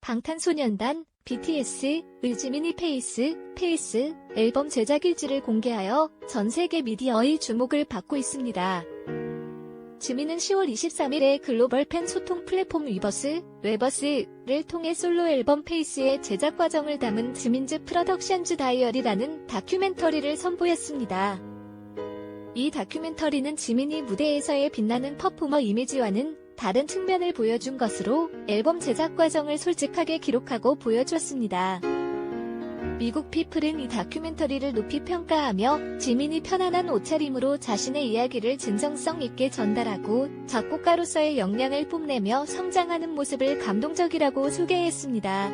방탄소년단, BTS, 을지민이 페이스, 페이스 앨범 제작 일지를 공개하여 전 세계 미디어의 주목을 받고 있습니다. 지민은 10월 23일에 글로벌 팬 소통 플랫폼 위버스, 웨버스를 통해 솔로 앨범 페이스의 제작 과정을 담은 지민즈 프로덕션즈 다이어리라는 다큐멘터리를 선보였습니다. 이 다큐멘터리는 지민이 무대에서의 빛나는 퍼포머 이미지와는 다른 측면을 보여준 것으로 앨범 제작 과정을 솔직하게 기록하고 보여주었습니다. 미국 피플은 이 다큐멘터리를 높이 평가하며 지민이 편안한 옷차림으로 자신의 이야기를 진정성 있게 전달하고 작곡가로서의 역량을 뽐내며 성장하는 모습을 감동적이라고 소개했습니다.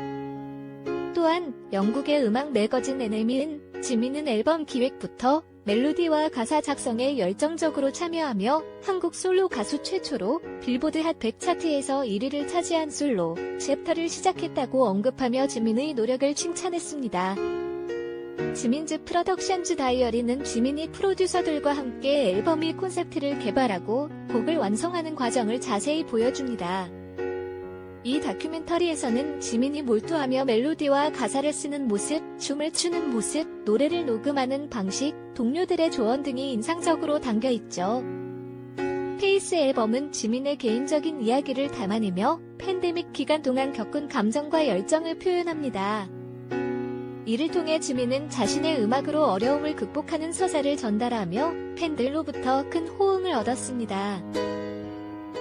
또한 영국의 음악 매거진 NME는 지민은 앨범 기획부터 멜로디와 가사 작성에 열정적으로 참여하며 한국 솔로 가수 최초로 빌보드 핫 100 차트에서 1위를 차지한 솔로 챕터를 시작했다고 언급하며 지민의 노력을 칭찬했습니다. 지민즈 프로덕션즈 다이어리는 지민이 프로듀서들과 함께 앨범의 콘셉트를 개발하고 곡을 완성하는 과정을 자세히 보여줍니다. 이 다큐멘터리에서는 지민이 몰두하며 멜로디와 가사를 쓰는 모습, 춤을 추는 모습, 노래를 녹음하는 방식, 동료들의 조언 등이 인상적으로 담겨 있죠. 페이스 앨범은 지민의 개인적인 이야기를 담아내며 팬데믹 기간 동안 겪은 감정과 열정을 표현합니다. 이를 통해 지민은 자신의 음악으로 어려움을 극복하는 서사를 전달하며 팬들로부터 큰 호응을 얻었습니다.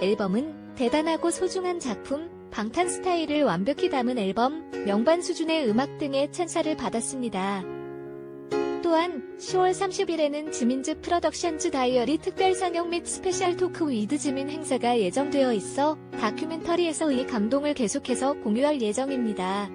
앨범은 대단하고 소중한 작품, 방탄 스타일을 완벽히 담은 앨범, 명반 수준의 음악 등의 찬사를 받았습니다. 또한 10월 30일에는 지민즈 프로덕션즈 다이어리 특별 상영 및 스페셜 토크 위드 지민 행사가 예정되어 있어 다큐멘터리에서 이 감동을 계속해서 공유할 예정입니다.